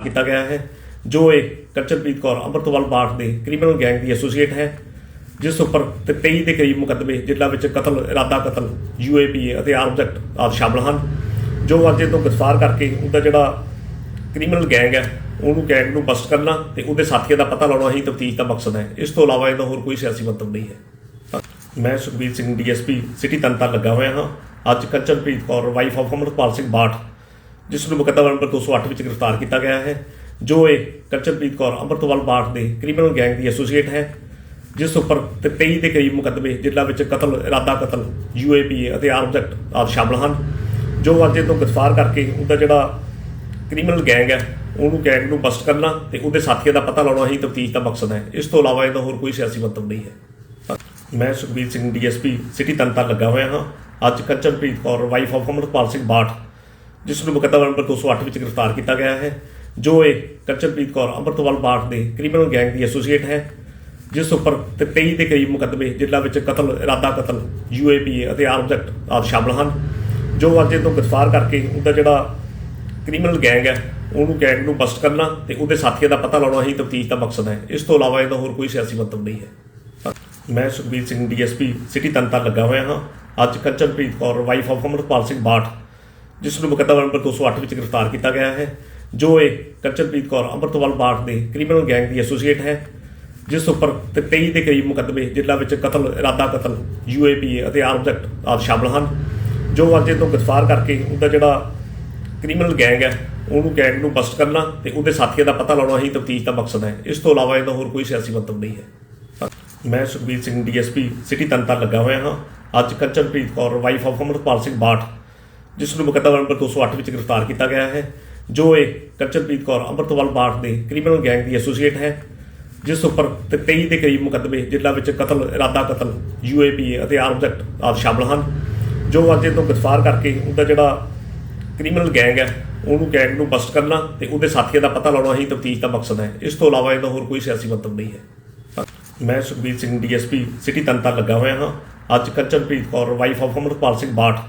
ਕੀਤਾ ਗਿਆ ਹੈ, ਜੋ ਇਹ ਕੰਚਨਪ੍ਰੀਤ ਕੌਰ ਅੰਮ੍ਰਿਤਵਾਲ ਬਾਠ ਦੇ ਕ੍ਰਿਮੀਨਲ ਗੈਂਗ ਦੀ ਐਸੋਸੀਏਟ ਹੈ, ਜਿਸ ਉੱਪਰ ਤੇ 23 ਦੇ ਕਰੀਬ ਮੁਕੱਦਮੇ ਜਿਨ੍ਹਾਂ ਵਿੱਚ ਕਤਲ, ਇਰਾਦਾ ਕਤਲ ਯੂਏਪੀਏ ਅਤੇ ਆਰਮਸ ਐਕਟ ਆਦਿ ਸ਼ਾਮਲ ਹਨ, ਜੋ ਅੱਜ ਇਹ ਤੋਂ ਗ੍ਰਿਫਤਾਰ ਕਰਕੇ ਉਹਦਾ ਜਿਹੜਾ ਕ੍ਰਿਮੀਨਲ ਗੈਂਗ ਹੈ, ਉਹਨੂੰ ਗੈਂਗ ਨੂੰ ਬਸਟ ਕਰਨਾ ਤੇ ਉਹਦੇ ਸਾਥੀਆਂ ਦਾ ਪਤਾ ਲਾਉਣਾ ਹੀ ਤਫਤੀਸ਼ ਦਾ ਮਕਸਦ ਹੈ। ਇਸ ਤੋਂ ਇਲਾਵਾ ਇਹਦਾ ਹੋਰ ਕੋਈ ਸਿਆਸੀ ਮਤਲਬ ਨਹੀਂ ਹੈ। ਮੈਂ ਸੁਖਬੀਰ ਸਿੰਘ ਡੀਐਸਪੀ ਸਿਟੀ ਤਨਤਨ ਲੱਗਾ ਹੋਇਆ ਹਾਂ। ਅੱਜ ਕੰਚਨਪ੍ਰੀਤ ਕੌਰ ਵਾਈਫ ਆਫ ਅਮਰਪਾਲ ਸਿੰਘ ਬਾਠ ਜਿਸ ਨੂੰ ਮੁਕੱਦਮਾ ਨੰਬਰ 208 ਵਿੱਚ ਗ੍ਰਿਫਤਾਰ ਕੀਤਾ ਗਿਆ ਹੈ, ਜੋ ਇਹ ਕੰਚਨਪ੍ਰੀਤ ਕੌਰ ਅੰਮ੍ਰਿਤਵਾਲ ਬਾਠ ਦੇ ਕ੍ਰਿਮੀਨਲ ਗੈਂਗ ਦੀ ਐਸੋਸੀਏਟ ਹੈ, ਜਿਸ ਉੱਪਰ ਤੇ 23 ਦੇ ਕਰੀਬ ਮੁਕੱਦਮੇ ਜਿਨ੍ਹਾਂ ਵਿੱਚ ਕਤਲ, ਇਰਾਦਾ ਕਤਲ ਯੂਏਪੀਏ ਅਤੇ ਆਰਮ ਐਕਟ ਆਦਿ ਸ਼ਾਮਲ ਹਨ, ਜੋ ਅੱਜ ਇਹ ਤੋਂ ਗ੍ਰਿਫਤਾਰ ਕਰਕੇ ਉਹਦਾ ਜਿਹੜਾ ਕ੍ਰਿਮੀਨਲ ਗੈਂਗ ਹੈ, ਉਹਨੂੰ ਗੈਂਗ ਨੂੰ ਬਸਟ ਕਰਨਾ ਤੇ ਉਹਦੇ ਸਾਥੀਆਂ ਦਾ ਪਤਾ ਲਾਉਣਾ ਹੀ ਤਫਤੀਸ਼ ਦਾ ਮਕਸਦ ਹੈ। ਇਸ ਤੋਂ ਇਲਾਵਾ ਇਹਦਾ ਹੋਰ ਕੋਈ ਸਿਆਸੀ ਮੰਤਵ ਨਹੀਂ ਹੈ। ਮੈਂ ਸੁਖਬੀਰ ਸਿੰਘ ਡੀਐਸਪੀ ਸਿਟੀ ਤਨਤਨ ਲੱਗਾ ਹੋਇਆ ਹਾਂ। ਅੱਜ ਕੰਚਨਪ੍ਰੀਤ ਕੌਰ ਵਾਈਫ ਆਫ ਅਮਰਪਾਲ ਸਿੰਘ ਬਾਠ ਜਿਸ ਨੂੰ ਮੁਕੱਦਮਾ ਨੰਬਰ 208 ਵਿੱਚ ਗ੍ਰਿਫਤਾਰ ਕੀਤਾ ਗਿਆ ਹੈ, ਜੋ ਇਹ ਕੰਚਨਪ੍ਰੀਤ ਕੌਰ ਅੰਮ੍ਰਿਤਵਾਲ ਬਾਠ ਦੇ ਕ੍ਰਿਮੀਨਲ ਗੈਂਗ ਦੀ ਐਸੋਸੀਏਟ ਹੈ, ਜਿਸ ਉੱਪਰ ਤੇ 23 ਦੇ ਕਰੀਬ ਮੁਕੱਦਮੇ ਜਿਨ੍ਹਾਂ ਵਿੱਚ ਕਤਲ, ਇਰਾਦਾ ਕਤਲ ਯੂਏਪੀਏ ਅਤੇ ਆਰਮ ਐਕਟ ਆਦਿ ਸ਼ਾਮਲ ਹਨ, ਜੋ ਅੱਜ ਇਹ ਤੋਂ ਗ੍ਰਿਫਤਾਰ ਕਰਕੇ ਉਹਦਾ ਜਿਹੜਾ ਕ੍ਰਿਮੀਨਲ ਗੈਂਗ ਹੈ, ਉਹਨੂੰ ਗੈਂਗ ਨੂੰ ਬਸਟ ਕਰਨਾ ਤੇ ਉਹਦੇ ਸਾਥੀਆਂ ਦਾ ਪਤਾ ਲਾਉਣਾ ਹੀ ਤਫਤੀਸ਼ ਦਾ ਮਕਸਦ ਹੈ। ਇਸ ਤੋਂ ਇਲਾਵਾ ਇਹਦਾ ਹੋਰ ਕੋਈ ਸਿਆਸੀ ਮਤਲਬ ਨਹੀਂ ਹੈ। ਮੈਂ ਸੁਖਬੀਰ ਸਿੰਘ ਡੀਐਸਪੀ ਸਿਟੀ ਤਨਤਨ ਲੱਗਾ ਹੋਇਆ ਹਾਂ। ਅੱਜ ਕੰਚਨਪ੍ਰੀਤ ਕੌਰ ਵਾਈਫ ਆਫ ਅਮਰਪਾਲ ਸਿੰਘ ਬਾਠ ਜਿਸ ਨੂੰ ਮੁਕੱਦਮਾ ਨੰਬਰ 208 ਵਿੱਚ ਗ੍ਰਿਫਤਾਰ ਕੀਤਾ ਗਿਆ ਹੈ, ਜੋ ਇਹ ਕੰਚਨਪ੍ਰੀਤ ਕੌਰ ਅੰਮ੍ਰਿਤਵਾਲ ਬਾਠ ਦੇ ਕ੍ਰਿਮੀਨਲ ਗੈਂਗ ਦੀ ਐਸੋਸੀਏਟ ਹੈ, ਜਿਸ ਉੱਪਰ ਤੇ 23 ਦੇ ਕਰੀਬ ਮੁਕੱਦਮੇ ਜਿਨ੍ਹਾਂ ਵਿੱਚ ਕਤਲ, ਇਰਾਦਾ ਕਤਲ ਯੂਏਪੀਏ ਅਤੇ ਆਰਮ ਐਕਟ ਆਦਿ ਸ਼ਾਮਲ ਹਨ, ਜੋ ਅੱਜ ਇਹ ਤੋਂ ਗ੍ਰਿਫਤਾਰ ਕਰਕੇ ਉਹਦਾ ਜਿਹੜਾ ਕ੍ਰਿਮੀਨਲ ਗੈਂਗ ਹੈ, ਉਹਨੂੰ ਗੈਂਗ ਨੂੰ ਬਸਟ ਕਰਨਾ ਤੇ ਉਹਦੇ ਸਾਥੀਆਂ ਦਾ ਪਤਾ ਲਾਉਣਾ ਹੀ ਤਫਤੀਸ਼ ਦਾ ਮਕਸਦ ਹੈ। ਇਸ ਤੋਂ ਇਲਾਵਾ ਇਹਦਾ ਹੋਰ ਕੋਈ ਸਿਆਸੀ ਮਤਲਬ ਨਹੀਂ ਹੈ। ਮੈਂ ਸੁਖਬੀਰ ਸਿੰਘ ਡੀਐਸਪੀ ਸਿਟੀ ਤਨਤਨ ਲੱਗਾ ਹੋਇਆ ਹਾਂ। ਅੱਜ ਕੰਚਨਪ੍ਰੀਤ ਕੌਰ ਵਾਈਫ ਆਫ ਅਮਰਪਾਲ ਸਿੰਘ ਬਾਠ ਜਿਸ ਨੂੰ ਮੁਕੱਦਮਾ ਨੰਬਰ 208 ਵਿੱਚ ਗ੍ਰਿਫਤਾਰ ਕੀਤਾ ਗਿਆ ਹੈ, ਜੋ ਇਹ ਕੰਚਨਪ੍ਰੀਤ ਕੌਰ, ਅੰਮ੍ਰਿਤਵਾਲ ਬਾਠ ਦੇ ਕ੍ਰਿਮੀਨਲ ਗੈਂਗ ਦੀ ਐਸੋਸੀਏਟ ਹੈ, ਜਿਸ ਉੱਪਰ ਤੇ 23 ਦੇ ਕਰੀਬ ਮੁਕੱਦਮੇ ਜਿਨ੍ਹਾਂ ਵਿੱਚ ਕਤਲ, ਇਰਾਦਾ ਕਤਲ ਯੂਏਪੀਏ ਅਤੇ ਆਰਮ ਐਕਟ ਆਦਿ ਸ਼ਾਮਲ ਹਨ, ਜੋ ਅੱਜ ਇਹ ਤੋਂ ਗ੍ਰਿਫਤਾਰ ਕਰਕੇ ਉਹਦਾ ਜਿਹੜਾ ਕ੍ਰਿਮੀਨਲ ਗੈਂਗ ਹੈ, ਉਹਨੂੰ ਗੈਂਗ ਨੂੰ ਬਸਟ ਕਰਨਾ ਤੇ ਉਹਦੇ ਸਾਥੀਆਂ ਦਾ ਪਤਾ ਲਾਉਣਾ ਹੀ ਤਫਤੀਸ਼ ਦਾ ਮਕਸਦ ਹੈ। ਇਸ ਤੋਂ ਇਲਾਵਾ ਇਹਦਾ ਹੋਰ ਕੋਈ ਸਿਆਸੀ ਮਤਲਬ ਨਹੀਂ ਹੈ। ਮੈਂ ਸੁਖਬੀਰ ਸਿੰਘ ਡੀਐਸਪੀ ਸਿਟੀ ਤਨਤਨ ਲੱਗਾ ਹੋਇਆ ਹਾਂ। ਅੱਜ ਕੰਚਨਪ੍ਰੀਤ ਕੌਰ ਵਾਈਫ ਆਫ ਅਮਰਪਾਲ ਸਿੰਘ ਬਾਠ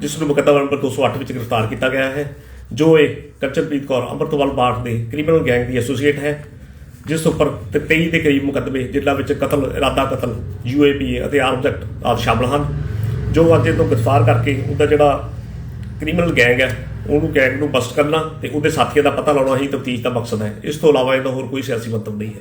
ਜਿਸ ਨੂੰ ਮੁਕੱਦਮਾ ਨੰਬਰ 208 ਵਿੱਚ ਗ੍ਰਿਫਤਾਰ ਕੀਤਾ ਗਿਆ ਹੈ, ਜੋ ਇਹ ਕੰਚਨਪ੍ਰੀਤ ਕੌਰ ਅੰਮ੍ਰਿਤਵਾਲ ਬਾਠ ਦੇ ਕ੍ਰਿਮੀਨਲ ਗੈਂਗ ਦੀ ਐਸੋਸੀਏਟ ਹੈ, ਜਿਸ ਉੱਪਰ ਤੇ 23 ਦੇ ਕਰੀਬ ਮੁਕੱਦਮੇ ਜਿਨ੍ਹਾਂ ਵਿੱਚ ਕਤਲ, ਇਰਾਦਾ ਕਤਲ ਯੂਏਪੀਏ ਅਤੇ ਆਰਮਸ ਐਕਟ ਆਦਿ ਸ਼ਾਮਲ ਹਨ, ਜੋ ਅੱਜ ਇਹ ਤੋਂ ਗ੍ਰਿਫਤਾਰ ਕਰਕੇ ਉਹਦਾ ਜਿਹੜਾ ਕ੍ਰਿਮੀਨਲ ਗੈਂਗ ਹੈ, ਉਹਨੂੰ ਗੈਂਗ ਨੂੰ ਬਸਟ ਕਰਨਾ ਤੇ ਉਹਦੇ ਸਾਥੀਆਂ ਦਾ ਪਤਾ ਲਾਉਣਾ ਹੀ ਤਫਤੀਸ਼ ਦਾ ਮਕਸਦ ਹੈ। ਇਸ ਤੋਂ ਇਲਾਵਾ ਇਹਦਾ ਹੋਰ ਕੋਈ ਸਿਆਸੀ ਮੰਤਵ ਨਹੀਂ ਹੈ।